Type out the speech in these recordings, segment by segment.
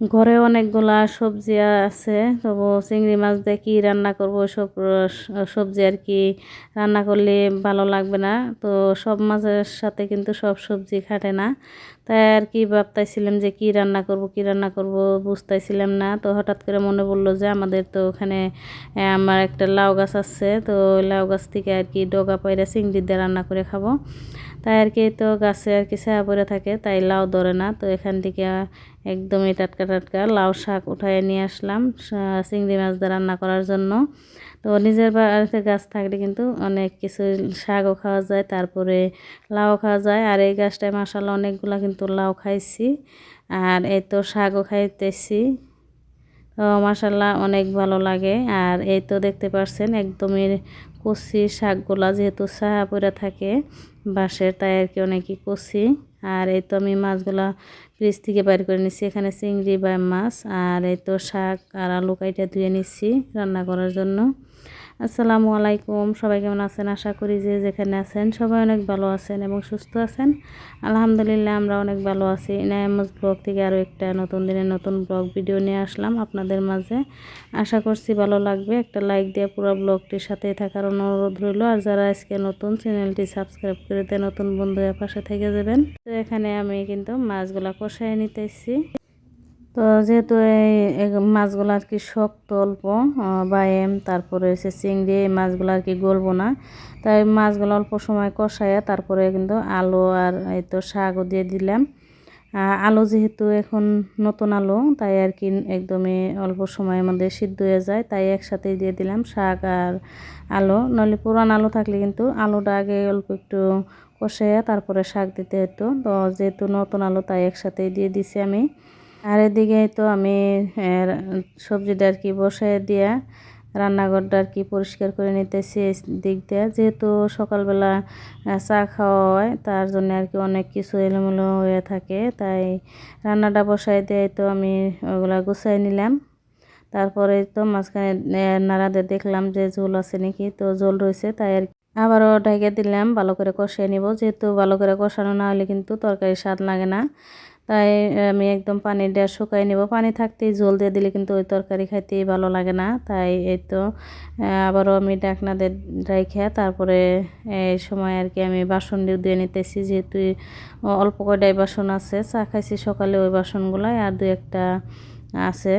ঘরে অনেকগুলা সবজি আছে, তবু চিংড়ি মাছ দিয়ে কী রান্না করব, সব সবজি আর কি রান্না করলে ভালো লাগবে না। তো সব মাছের সাথে কিন্তু সব সবজি খাটে না। তাই আর কি ভাবতাইছিলাম যে কি রান্না করব, কি রান্না করব বুঝতেছিলাম না। তো হঠাৎ করে মনে পড়ল যে আমাদের তো ওখানে আমার একটা লাউ গাছ আছে, তো লাউ গাছ থেকে আর কি ডগা পায়রা চিংড়ি দিয়ে রান্না করে খাব। তাই আর কি তো গাছে আর কি ছায়া পড়ে থাকে, তাই লাউ ধরে না। তো এখান থেকে একদমই টাটকা টাটকা লাউ শাক উঠায় নিয়ে আসলাম চিংড়ি মাছ দিয়ে রান্না করার জন্য। তো নিজের বাড়িতে গাছ থাকলে কিন্তু অনেক কিছু শাকও খাওয়া যায়, তারপরে লাউ খাওয়া যায়। আর এই গাছটায় মাসাল্লাহ অনেকগুলা কিন্তু লাউ খাইছি, আর এই তো শাকও খাইতেছি। মাসাল্লাহ অনেক ভালো লাগে। আর এই তো দেখতে পাচ্ছেন একদমই কচি শাকগুলা যেহেতু সাহা পরে থাকে, বাঁশের তাই আর কি অনেকই কচি। আর এই তো আমি মাছগুলা ফ্রিজ থেকে বাইর করে নিচ্ছি এখানে চিংড়ি বা মাছ আর এই তো শাক আর আলু কাইটা ধুয়ে নিচ্ছি রান্না করার জন্য। আসসালামু আলাইকুম। সবাই কেমন আছেন? আশা করি যে যেখানে আছেন সবাই অনেক ভালো আছেন এবং সুস্থ আছেন। আলহামদুলিল্লাহ আমরা অনেক ভালো আছি। ইনায়ামস ব্লগ থেকে আরও একটা নতুন দিনের নতুন ব্লগ ভিডিও নিয়ে আসলাম আপনাদের মাঝে। আশা করছি ভালো লাগবে। একটা লাইক দিয়ে পুরো ব্লগটির সাথে থাকার অনুরোধ রইল। আর যারা আজকে নতুন চ্যানেলটি সাবস্ক্রাইব করে দিয়ে নতুন বন্ধুদের পাশে থেকে যাবেন, তো এখানে আমি কিন্তু মাছগুলা কষায় নিতেছি। তো যেহেতু এই মাছগুলো আর কি শক্ত অল্প আহ, বাইম তারপরে হচ্ছে চিংড়ি এই মাছগুলো আর কি গলবো না। তাই মাছগুলো অল্প সময় কষাইয়া তারপরে কিন্তু আলু আর এই তো শাকও দিয়ে দিলাম। আলু যেহেতু এখন নতুন আলু তাই আর কি একদমই অল্প সময়ের মধ্যে সিদ্ধ হয়ে যায় তাই একসাথেই দিয়ে দিলাম শাক আর আলু। নইলে পুরান আলু থাকলে কিন্তু আলুটা আগে অল্প একটু কষাইয়া তারপরে শাক দিতে হতো তো যেহেতু নতুন আলু তাই একসাথেই দিয়ে দিছি আমি। আর এদিকে তো আমি সবজিটা আর কি বসাই দিয়া রান্নাঘরটা আর কি পরিষ্কার করে নিতেছি দিক দিয়ে। যেহেতু সকালবেলা চা খাওয়া হয়, তার জন্য আর কি অনেক কিছু এলোমেলো হয়ে থাকে। তাই রান্নাটা বসাই দিয়ে তো আমি ওগুলা গুছাই নিলাম। তারপরে তো মাঝখানে নাড়াতে দেখলাম যে ঝোল আছে নাকি, তো ঝোল রয়েছে, তাই আর আবারও ঢেকে দিলাম, ভালো করে কষিয়ে নিব। যেহেতু ভালো করে কষানো না হলে কিন্তু তরকারি স্বাদ লাগে না। তাই আমি একদম পানি দিয়ে শুকাই নেব। পানি থাকতেই জল দিয়ে দিলে কিন্তু ওই তরকারি খাইতেই ভালো লাগে না। তাই এই তো আবারও আমি ডাকনা রেখে তারপরে এই সময় আর কি আমি বাসন দিয়ে নিতেছি। যেহেতু অল্প কয়টাই বাসন আছে, চা খাইছি সকালে ওই বাসনগুলাই, আর দু একটা আছে।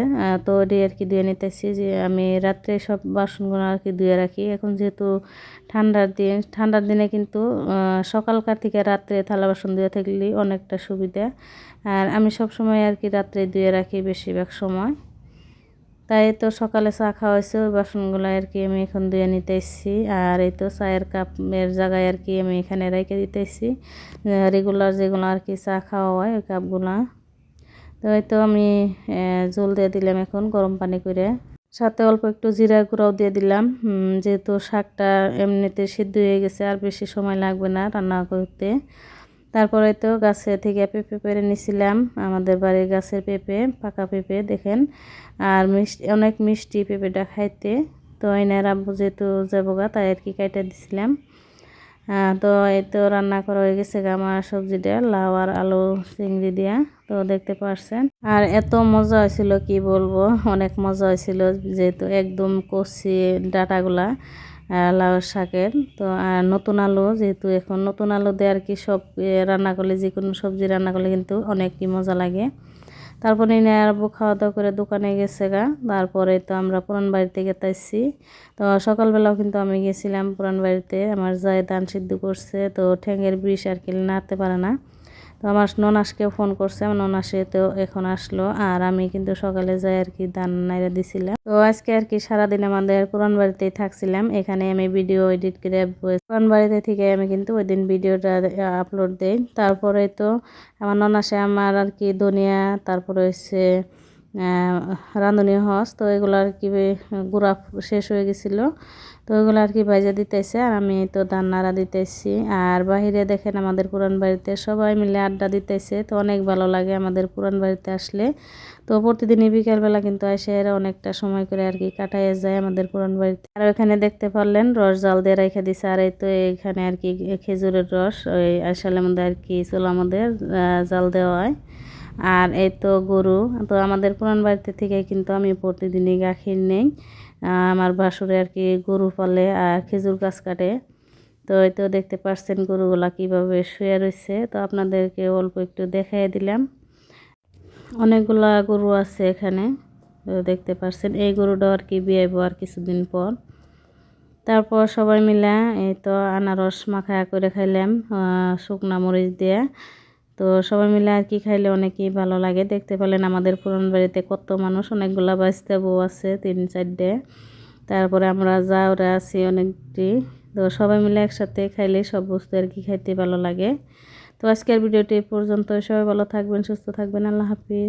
তো ওটি আর কি ধুয়ে নিতেছি যে আমি রাত্রে সব বাসনগুলো আর কি ধুয়ে রাখি। এখন যেহেতু ঠান্ডার দিন, ঠান্ডার দিনে কিন্তু সকালকার থেকে রাত্রে থালা বাসন ধুয়ে থাকলে অনেকটা সুবিধা। আর আমি সব সময় আর কি রাত্রে ধুয়ে রাখি বেশিরভাগ সময়। তাই তো সকালে চা খাওয়া হয়েছে ওই বাসনগুলো আর কি আমি এখন ধুয়ে নিতে এসেছি আর এই তো চায়ের কাপের জায়গায় আর কি আমি এখানে রেখে দিতেছি। রেগুলার যেগুলো আর কি চা খাওয়া হয়, ওই কাপগুলা। তো এই তো আমি জল দিয়ে দিলাম এখন গরম পানি করে। সাথে অল্প একটু জিরা গুঁড়াও দিয়ে দিলাম। যেহেতু শাকটা এমনিতে সিদ্ধ হয়ে গেছে, আর বেশি সময় লাগবে না রান্না করতে। তারপরে তো গাছে থেকে পেঁপে পেরে নিছিলাম, আমাদের বাড়ির গাছের পেঁপে, পাকা পেঁপে, দেখেন। আর মিষ্টি অনেক মিষ্টি পেঁপেটা খাইতে। তো এনার আব্বু যেহেতু যাব গা, তাই আর কি কাইটা দিছিলাম। তো এই তো রান্না করা হয়ে গেছে আমার সবজিটা, লাউ আর আলু চিংড়ি দিয়া, তো দেখতে পারছেন। আর এত মজা হয়েছিল, কি বলব, অনেক মজা হয়েছিল, যেহেতু একদম কষি ডাটাগুলা লাউ শাকের, তো, আর নতুন আলু, যেহেতু এখন নতুন আলু দিয়ে আর কি সব রান্না করলে, যে কোনো সবজি রান্না করলে কিন্তু অনেকই মজা লাগে। তারপরে এনে আব্বু খাওয়া দাওয়া করে দোকানে গেছে গা। তারপরে তো আমরা পুরান বাড়িতে গেতাইছি। তো সকালবেলাও কিন্তু আমি গেছিলাম পুরান বাড়িতে। আমার যায় ধান সিদ্ধ করছে, তো ঠ্যাঙের বিষ আর কি নাড়তে পারে না। তো আমার ননাসকেও ফোন করছে, আমার ননাসে তো এখন আসলো। আর আমি কিন্তু সকালে যাই আর কি দান নাইরা দিছিলাম। তো আজকে আর কি সারাদিন আমাদের পুরান বাড়িতেই থাকছিলাম। এখানে আমি ভিডিও এডিট করে পুরান বাড়িতে থেকে আমি কিন্তু ওই দিন ভিডিওটা আপলোড দিই। তারপরে তো আমার ননাসে আমার আর কি দুনিয়া, তারপরে হচ্ছে রাঁধুনি হস তো এগুলো আর কি গুঁড়া শেষ হয়ে গেছিল। তো ওইগুলো আর কি ভাজা দিতেছে আর আমি তো ধান নাড়া দিতেছি। আর বাহিরে দেখেন আমাদের পুরান বাড়িতে সবাই মিলে আড্ডা দিতেছে তো অনেক ভালো লাগে আমাদের পুরান বাড়িতে আসলে। তো প্রতিদিনই বিকালবেলা কিন্তু এসে এরা অনেকটা সময় করে আর কি কাটাইয়ে যায় আমাদের পুরান বাড়িতে। আর ওখানে দেখতে পারলেন রস জাল দিয়ে রেখে দিছে। আর এই তো এখানে আর কি খেজুরের রস ওই আসালের মধ্যে আর কি মধ্যে আহ, জাল দেওয়া হয়। আর এই তো গরু, তো আমাদের পুরান বাড়িতে থেকে কিন্তু আমি প্রতিদিনই গাখীর নেই। আমার বাসুরে আর কি গরু পালে আর খেজুর গাছ কাটে। তো এই তো দেখতে পাচ্ছেন গরুগুলা কীভাবে শুয়ে রয়েছে। তো আপনাদেরকে অল্প একটু দেখাই দিলাম। অনেকগুলা গরু আছে এখানে। তো দেখতে পাচ্ছেন এই গরুটা আর কি বিয়াইব আর কিছুদিন পর। তারপর সবাই মিলে এই তো আনারস মাখা করে খাইলাম শুকনা মরিচ দিয়ে। তো সবাই মিলে আর কি খাইলে অনেকেই ভালো লাগে। দেখতে পেলেন আমাদের পুরান বাড়িতে কত মানুষ, অনেকগুলা বাঁচতে বউ আছে তিন, চারটে। তারপরে আমরা যা ওরা আছি অনেকটি। তো সবাই মিলে একসাথে খাইলে সব বস্তু আর কি খাইতে ভালো লাগে। তো আজকের ভিডিওটি পর্যন্ত সবাই ভালো থাকবেন, সুস্থ থাকবেন। আল্লাহ হাফিজ।